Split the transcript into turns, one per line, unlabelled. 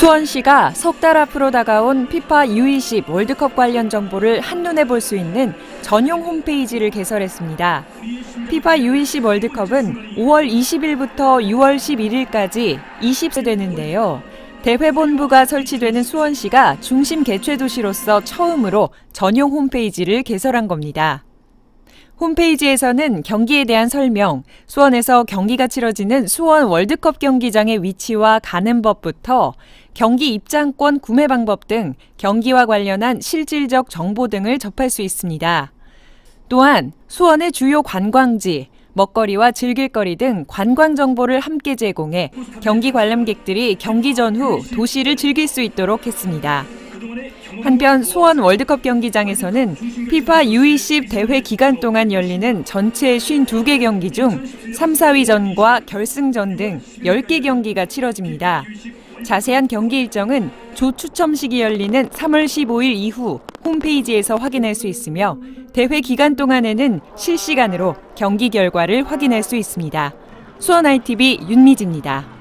수원시가 석 달 앞으로 다가온 피파 U20 월드컵 관련 정보를 한눈에 볼 수 있는 전용 홈페이지를 개설했습니다. 피파 U20 월드컵은 5월 20일부터 6월 11일까지 20세 되는데요. 대회 본부가 설치되는 수원시가 중심 개최 도시로서 처음으로 전용 홈페이지를 개설한 겁니다. 홈페이지에서는 경기에 대한 설명, 수원에서 경기가 치러지는 수원 월드컵 경기장의 위치와 가는 법부터 경기 입장권 구매 방법 등 경기와 관련한 실질적 정보 등을 접할 수 있습니다. 또한 수원의 주요 관광지, 먹거리와 즐길거리 등 관광 정보를 함께 제공해 경기 관람객들이 경기 전후 도시를 즐길 수 있도록 했습니다. 한편 수원 월드컵 경기장에서는 피파 U20 대회 기간 동안 열리는 전체 52개 경기 중 3, 4위전과 결승전 등 10개 경기가 치러집니다. 자세한 경기 일정은 조 추첨식이 열리는 3월 15일 이후 홈페이지에서 확인할 수 있으며 대회 기간 동안에는 실시간으로 경기 결과를 확인할 수 있습니다. 수원 ITV 윤미지입니다.